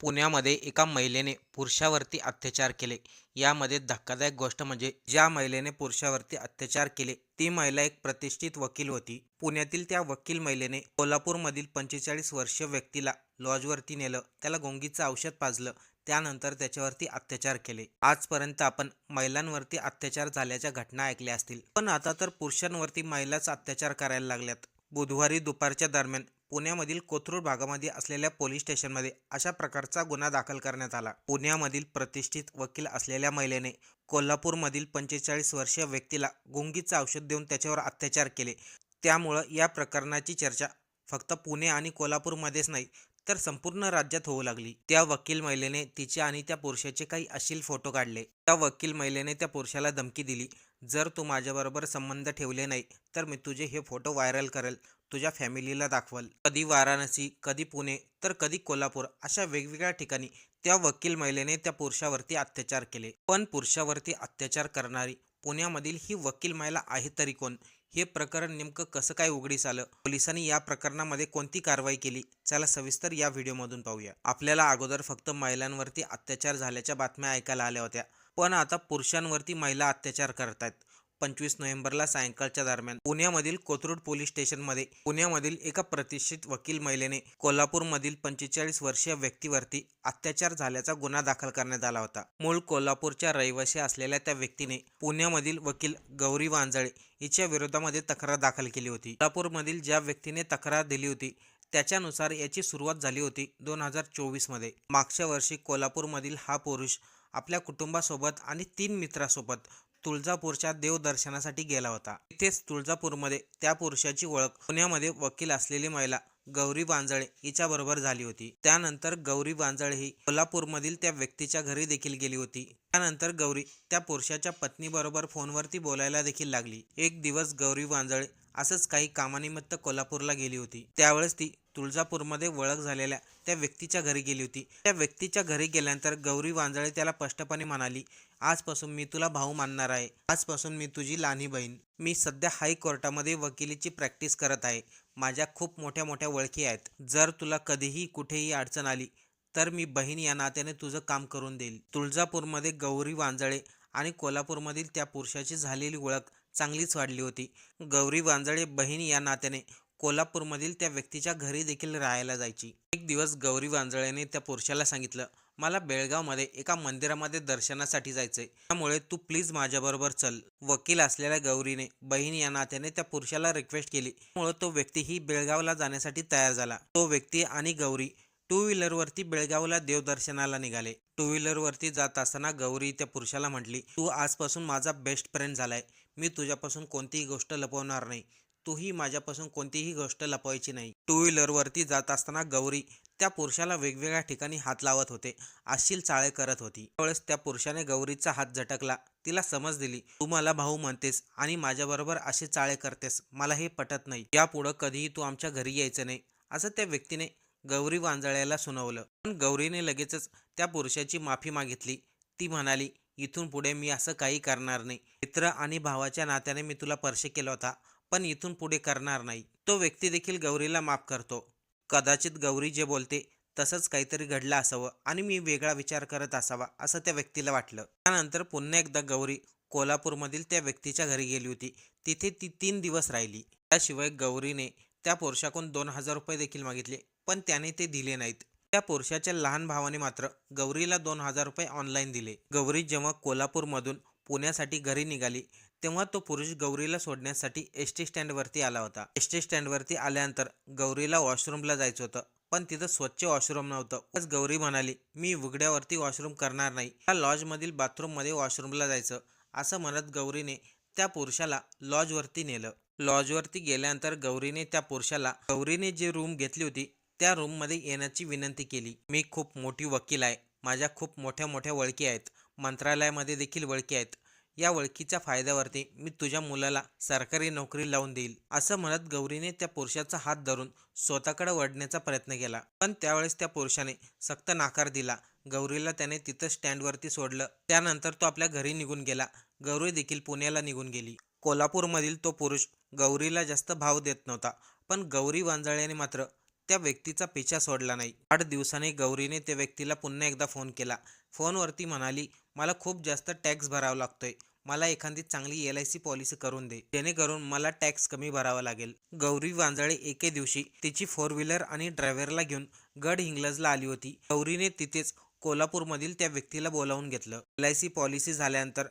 पुण्यामध्ये एका महिलेने पुरुषावरती अत्याचार केले. यामध्ये धक्कादायक गोष्ट म्हणजे ज्या महिलेने पुरुषावरती अत्याचार केले ती महिला एक प्रतिष्ठित वकील होती. पुण्यातील त्या वकील महिलेने कोल्हापूरमधील पंचेचाळीस वर्षीय व्यक्तीला लॉजवरती नेलं त्याला गोंगीचं औषध पाजलं त्यानंतर त्याच्यावरती अत्याचार केले. आजपर्यंत आपण महिलांवरती अत्याचार झाल्याच्या घटना ऐकल्या असतील. पण आता तर पुरुषांवरती महिलाच अत्याचार करायला लागल्यात. बुधवारी दुपारच्या दरम्यान पुण्यामधील कोथरूड भागामध्ये असलेल्या पोलीस स्टेशनमध्ये अशा प्रकारचा गुन्हा दाखल करण्यात आला. पुण्यामधील प्रतिष्ठित वकील असलेल्या महिलेने कोल्हापूरमधील पंचेचाळीस वर्षीय व्यक्तीला गुंगीचं औषध देऊन त्याच्यावर अत्याचार केले. त्यामुळं या प्रकरणाची चर्चा फक्त पुणे आणि कोल्हापूरमध्येच नाही तर संपूर्ण राज्यात होऊ लागली. त्या वकील महिलेने तिचे आणि त्या पुरुषाचे काही अश्लील फोटो काढले. त्या वकील महिलेने त्या पुरुषाला धमकी दिली जर तू माझ्याबरोबर संबंध ठेवले नाही तर मी तुझे हे फोटो व्हायरल करेल. तुझ्या फॅमिलीला दाखवाल. कधी वाराणसी कधी पुणे तर कधी कोल्हापूर अशा वेगवेगळ्या ठिकाणी त्या वकील महिलेने त्या पुरुषावरती अत्याचार केले. पण पुरुषावरती अत्याचार करणारी पुण्यामधील ही वकील महिला आहे तरी कोण? हे प्रकरण नेमकं कसं काय उघडीस आलं? पोलिसांनी या प्रकरणामध्ये कोणती कारवाई केली? चला सविस्तर या व्हिडिओमधून पाहूया. आपल्याला अगोदर फक्त महिलांवरती अत्याचार झाल्याच्या बातम्या ऐकायला आल्या होत्या. पण आता पुरुषांवरती महिला अत्याचार करत आहेत पंचवीस नोव्हेंबरला सायंकाळच्या दरम्यान पुण्यामधील कोथरूड पोलीस स्टेशनमध्ये पुण्यामधील एका प्रतिष्ठित वकील महिलेने कोल्हापूरमधील पंचेचाळीस वर्षीय व्यक्तीवरती अत्याचार झाल्याचा गुन्हा दाखल करण्यात आला होता. मूळ कोल्हापूरच्या रहिवासी असलेल्या त्या व्यक्तीने पुण्यामधील वकील गौरी वांजळे हिच्या विरोधामध्ये तक्रार दाखल केली होती. कोल्हापूरमधील ज्या व्यक्तीने तक्रार दिली होती त्याच्यानुसार याची सुरुवात झाली होती दोन हजार चोवीसमध्ये. मागच्या वर्षी कोल्हापूरमधील हा पुरुष आपल्या कुटुंबासोबत आणि तीन मित्रासोबत तुळजापूरच्या देवदर्शनासाठी गेला होता. इथेच तुळजापूरमध्ये त्या पुरुषाची ओळख. पुण्यामध्ये वकील असलेली महिला गौरी वांजळे हिच्याबरोबर झाली होती. त्यानंतर गौरी वांजळे ही कोल्हापूरमधील त्या व्यक्तीच्या घरी देखील गेली होती. त्यानंतर गौरी त्या पुरुषाच्या पत्नीबरोबर फोनवरती बोलायला देखील लागली. एक दिवस गौरी वांजळे असंच काही कामानिमित्त कोल्हापूरला गेली होती. त्यावेळेस ती तुळजापूरमध्ये ओळख झालेल्या त्या व्यक्तीच्या घरी गेली होती. त्या व्यक्तीच्या घरी गेल्यानंतर गौरी वांजळे त्याला स्पष्टपणे म्हणाली आजपासून मी तुला भाऊ मानणार आहे. आजपासून मी तुझी लहानी बहीण. मी सध्या हायकोर्टामध्ये वकिलीची प्रॅक्टिस करत आहे. माझ्या खूप मोठ्या मोठ्या ओळखी आहेत. जर तुला कधीही कुठेही अडचण आली तर मी बहीण या नात्याने तुझं काम करून देईल. तुळजापूरमध्ये गौरी वांजळे आणि कोल्हापूरमधील त्या पुरुषाची झालेली ओळख चांगलीच वाढली होती. गौरी वांजळे बहीण या नात्याने कोल्हापूरमधील त्या व्यक्तीच्या घरी देखील राहायला जायची. एक दिवस गौरी वांजळेने त्या पुरुषाला सांगितलं मला बेळगावमध्ये एका मंदिरामध्ये दर्शनासाठी जायचंय. त्यामुळे तू प्लीज माझ्याबरोबर चल. वकील असलेल्या गौरीने बहीण या नात्याने त्या पुरुषाला रिक्वेस्ट केली. त्यामुळे तो व्यक्तीही बेळगावला जाण्यासाठी तयार झाला. तो व्यक्ती आणि गौरी टू व्हीलरवरती बेळगावला देवदर्शनाला निघाले. टू व्हीलरवरती जात असताना गौरी त्या पुरुषाला म्हटली तू आजपासून माझा बेस्ट फ्रेंड झालाय. मी तुझ्यापासून कोणतीही गोष्ट लपवणार नाही. तूही माझ्यापासून कोणतीही गोष्ट लपवायची नाही. टू व्हीलरवरती जात असताना गौरी त्या पुरुषाला वेगवेगळ्या ठिकाणी हात लावत होते. अशील चाळे करत होती. त्यावेळेस त्या पुरुषाने गौरीचा हात झटकला. तिला समज दिली तू मला भाऊ म्हणतेस आणि माझ्याबरोबर असे चाळे करतेस. मला हे पटत नाही. यापुढं कधीही तू आमच्या घरी यायचं नाही. असं त्या व्यक्तीने गौरी वांजळ्याला सुनावलं. पण गौरीने लगेचच त्या पुरुषाची माफी मागितली. ती म्हणाली इथून पुढे मी असं काही करणार नाही. मित्र आणि भावाच्या नात्याने मी तुला स्पर्श केला होता. पण इथून पुढे करणार नाही. तो व्यक्ती देखील गौरीला माफ करतो. कदाचित गौरी जे बोलते तसंच काहीतरी घडलं असावं आणि मी वेगळा विचार करत असावा असं त्या व्यक्तीला वाटलं. त्यानंतर पुन्हा एकदा गौरी कोल्हापूरमधील त्या व्यक्तीच्या घरी गेली होती. तिथे ती तीन दिवस राहिली. त्याशिवाय गौरीने त्या पुरुषाकडून दोन हजार रुपये देखील मागितले पण त्याने ते दिले नाहीत. त्या पुरुषाच्या लहान भावाने मात्र गौरीला दोन हजार रुपये ऑनलाईन दिले. गौरी जेव्हा कोल्हापूरमधून पुण्यासाठी घरी निघाली तेव्हा तो पुरुष गौरीला सोडण्यासाठी एस टी स्टँडवरती आला होता. एस टी स्टँडवरती आल्यानंतर गौरीला वॉशरूमला जायचं होतं पण तिथं स्वच्छ वॉशरूम नव्हतं. आज गौरी म्हणाली मी उघड्यावरती वॉशरूम करणार नाही. त्या लॉजमधील बाथरूममध्ये वॉशरूमला जायचं. असं म्हणत गौरीने त्या पुरुषाला लॉजवरती नेलं. लॉजवरती गेल्यानंतर गौरीने त्या पुरुषाला गौरीने जी रूम घेतली होती त्या रूममध्ये येण्याची विनंती केली. मी खूप मोठी वकील आहे. माझ्या खूप मोठ्या मोठ्या वळखी आहेत. मंत्रालयामध्ये देखील वळखी आहेत. या वळखीच्या फायद्यावरती मी तुझ्या मुलाला सरकारी नोकरी लावून देईल असं म्हणत गौरीने त्या पुरुषाचा हात धरून स्वतःकडे वडण्याचा प्रयत्न केला. पण त्यावेळेस त्या पुरुषाने सक्त नाकार दिला. गौरीला त्याने तिथं स्टँडवरती सोडलं. त्यानंतर तो आपल्या घरी निघून गेला. गौरी देखील पुण्याला निघून गेली. कोल्हापूरमधील तो पुरुष गौरीला जास्त भाव देत नव्हता पण गौरी वांजळ्याने मात्र त्या व्यक्तीचा पिछा सोडला नाही. आठ दिवसाने गौरीने त्या व्यक्तीला पुन्हा एकदा फोन केला. फोनवरती म्हणाली मला खूप जास्त टॅक्स भरावा लागतोय. मला एखादी चांगली एल आय सी पॉलिसी करून दे. जेणेकरून मला टॅक्स कमी भरावा लागेल. गौरी वांजळे एके दिवशी तिची फोर व्हीलर आणि ड्रायव्हरला घेऊन गड हिंगलजला आली होती. गौरीने तिथेच कोल्हापूरमधील त्या व्यक्तीला बोलावून घेतलं. एल आय सी पॉलिसी झाल्यानंतर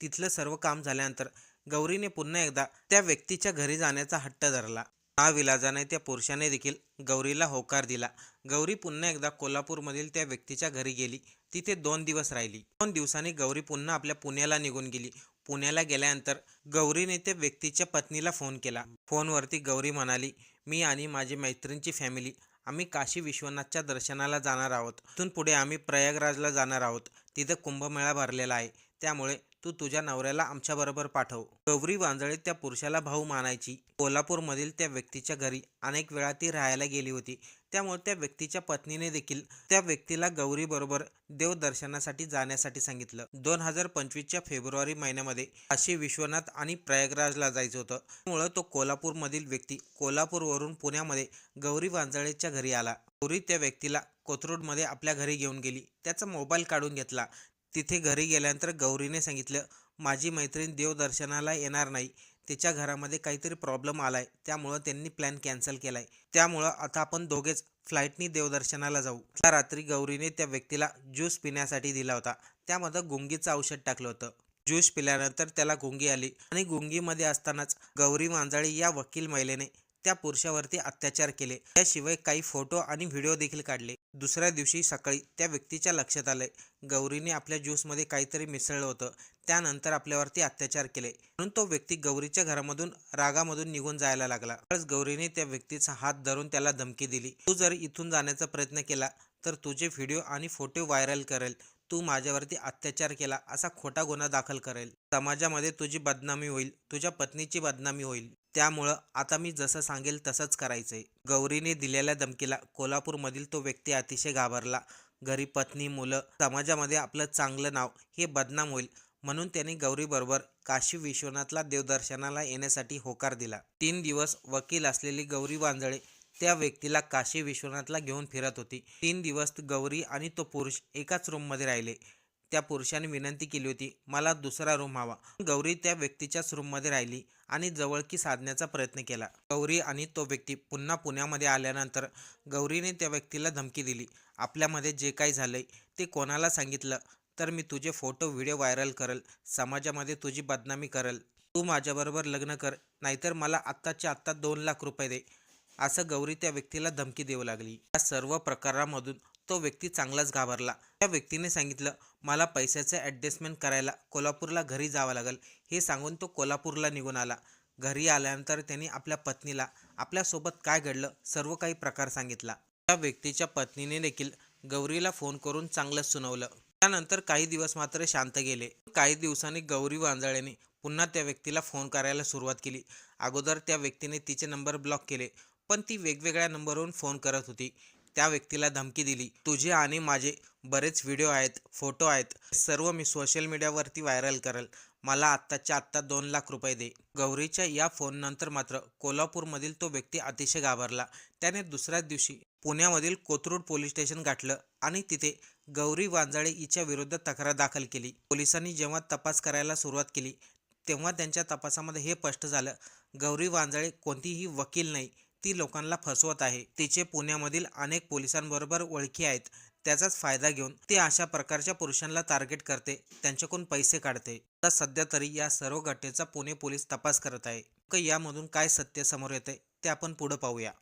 तिथलं सर्व काम झाल्यानंतर गौरीने पुन्हा एकदा त्या व्यक्तीच्या घरी जाण्याचा हट्ट धरला. हा विलाजाने त्या पुरुषाने देखील गौरीला होकार दिला. गौरी पुन्हा एकदा कोल्हापूरमधील त्या व्यक्तीच्या घरी गेली. तिथे दोन दिवस राहिली. दोन दिवसांनी गौरी पुन्हा आपल्या पुण्याला निघून गेली. पुण्याला गेल्यानंतर गौरीने त्या व्यक्तीच्या पत्नीला फोन केला. फोनवरती गौरी म्हणाली मी आणि माझी मैत्रिणीची फॅमिली आम्ही काशी विश्वनाथच्या दर्शनाला जाणार आहोत. तिथून पुढे आम्ही प्रयागराजला जाणार आहोत. तिथं कुंभमेळा भरलेला आहे. त्यामुळे तू तुझ्या नवऱ्याला आमच्याबरोबर पाठव. गौरी वांजळे त्या पुरुषाला भाऊ मानायची. कोल्हापूरमधील त्या व्यक्तीच्या घरी अनेक वेळा ती राहायला गेली होती. त्यामुळे त्या व्यक्तीच्या पत्नीने देखील त्या व्यक्तीला गौरीबरोबर देवदर्शनासाठी जाण्यासाठी सांगितलं. दोन हजार पंचवीसच्या फेब्रुवारी महिन्यामध्ये काशी विश्वनाथ आणि प्रयागराजला जायचं होतं. त्यामुळं तो कोल्हापूरमधील व्यक्ती कोल्हापूरवरून पुण्यामध्ये गौरी वांजळेच्या घरी आला. गौरी त्या व्यक्तीला कोथरूडमध्ये आपल्या घरी घेऊन गेली. त्याचा मोबाईल काढून घेतला. तिथे घरी गेल्यानंतर गौरीने सांगितलं माझी मैत्रीण देवदर्शनाला येणार नाही. तिच्या घरामध्ये काहीतरी प्रॉब्लेम आलाय. त्यामुळं त्यांनी प्लॅन कॅन्सल केलाय. त्यामुळं आता आपण दोघेच फ्लाईटनी देवदर्शनाला जाऊ. त्या रात्री गौरीने त्या व्यक्तीला ज्यूस पिण्यासाठी दिला होता. त्यामध्ये गुंगीचं औषध टाकलं होतं. ज्यूस पिल्यानंतर त्याला गुंगी आली आणि गुंगीमध्ये असतानाच गौरी मांजाळी या वकील महिलेने त्या पुरुषावरती अत्याचार केले. त्याशिवाय काही फोटो आणि व्हिडिओ देखील काढले. दुसऱ्या दिवशी सकाळी त्या व्यक्तीच्या लक्षात आलंय. गौरीने आपल्या ज्यूसमध्ये काहीतरी मिसळलं होतं. त्यानंतर आपल्यावरती अत्याचार केले. म्हणून तो व्यक्ती गौरीच्या घरामधून रागामधून निघून जायला लागला. त्यावेळेस गौरीने त्या व्यक्तीचा हात धरून त्याला धमकी दिली. तू जर इथून जाण्याचा प्रयत्न केला तर तुझे व्हिडिओ आणि फोटो व्हायरल करेल. तू माझ्यावरती अत्याचार केला असा खोटा गुन्हा दाखल करेल. समाजामध्ये तुझी बदनामी होईल. तुझ्या पत्नीची बदनामी होईल. त्यामुळं आता मी जसं सांगेल तसंच करायचंय. गौरीने दिलेल्या धमकीला कोल्हापूरमधील तो व्यक्ती अतिशय घाबरला. घरी पत्नी मुलं समाजामध्ये आपलं चांगलं नाव हे बदनाम होईल म्हणून त्यांनी गौरीबरोबर काशी विश्वनाथला देवदर्शनाला येण्यासाठी होकार दिला. तीन दिवस वकील असलेली गौरी वांजळे त्या व्यक्तीला काशी विश्वनाथला घेऊन फिरत होती. तीन दिवस गौरी आणि तो पुरुष एकाच रूममध्ये राहिले. त्या पुरुषाने विनंती केली होती मला दुसरा रूम हवा. गौरी त्या व्यक्तीच्याच रूममध्ये राहिली आणि जवळकी साधण्याचा प्रयत्न केला. गौरी आणि तो व्यक्ती पुन्हा पुण्यामध्ये आल्यानंतर गौरीने त्या व्यक्तीला धमकी दिली. आपल्यामध्ये जे काही झालंय ते कोणाला सांगितलं? तर मी तुझे फोटो व्हिडिओ व्हायरल करल समाजामध्ये तुझी बदनामी करल. तू माझ्याबरोबर लग्न कर नाहीतर मला आत्ताच्या आत्ता दोन लाख रुपये दे. असं गौरी त्या व्यक्तीला धमकी देऊ लागली. या सर्व प्रकारामधून तो व्यक्ती चांगलाच घाबरला. त्या व्यक्तीने सांगितलं मला पैशाचं ॲडजस्टमेंट करायला कोल्हापूरला घरी जावं लागेल. हे सांगून तो कोल्हापूरला निघून आला. घरी आल्यानंतर त्यांनी आपल्या पत्नीला आपल्यासोबत काय घडलं? सर्व काही प्रकार सांगितला. त्या व्यक्तीच्या पत्नीने देखील गौरीला फोन करून चांगलंच सुनावलं. त्यानंतर काही दिवस मात्र शांत गेले. काही दिवसांनी गौरी वांजाळेने पुन्हा त्या व्यक्तीला फोन करायला सुरुवात केली. अगोदर त्या व्यक्तीने तिचे नंबर ब्लॉक केले पण ती वेगवेगळ्या नंबरवरून फोन करत होती. त्या व्यक्तीला धमकी दिली. तुझे आणि माझे बरेच व्हिडिओ आहेत फोटो आहेत. सर्व मी सोशल मीडियावरती व्हायरल करेल. मला आत्ताच्या आत्ता दोन लाख रुपये दे. गौरीच्या या फोननंतर मात्र कोल्हापूरमधील तो व्यक्ती अतिशय घाबरला. त्याने दुसऱ्याच दिवशी पुण्यामधील कोथरूड पोलीस स्टेशन गाठलं आणि तिथे गौरी वांजाळे हिच्या विरुद्ध तक्रार दाखल केली. पोलिसांनी जेव्हा तपास करायला सुरुवात केली तेव्हा त्यांच्या तपासामध्ये हे स्पष्ट झालं. गौरी वांजाळे कोणतीही वकील नाही. ती लोकांना फसवत आहे. तिचे पुण्यामधील अनेक पोलिसांबरोबर ओळखी आहेत. त्याचाच फायदा घेऊन ती अशा प्रकारच्या पुरुषांना टार्गेट करते. त्यांच्याकडून पैसे काढते. आता सध्या तरी या सर्व घटनेचा पुणे पोलीस तपास करत आहे. क यामधून काय सत्य समोर येते ते आपण पुढे पाहूया.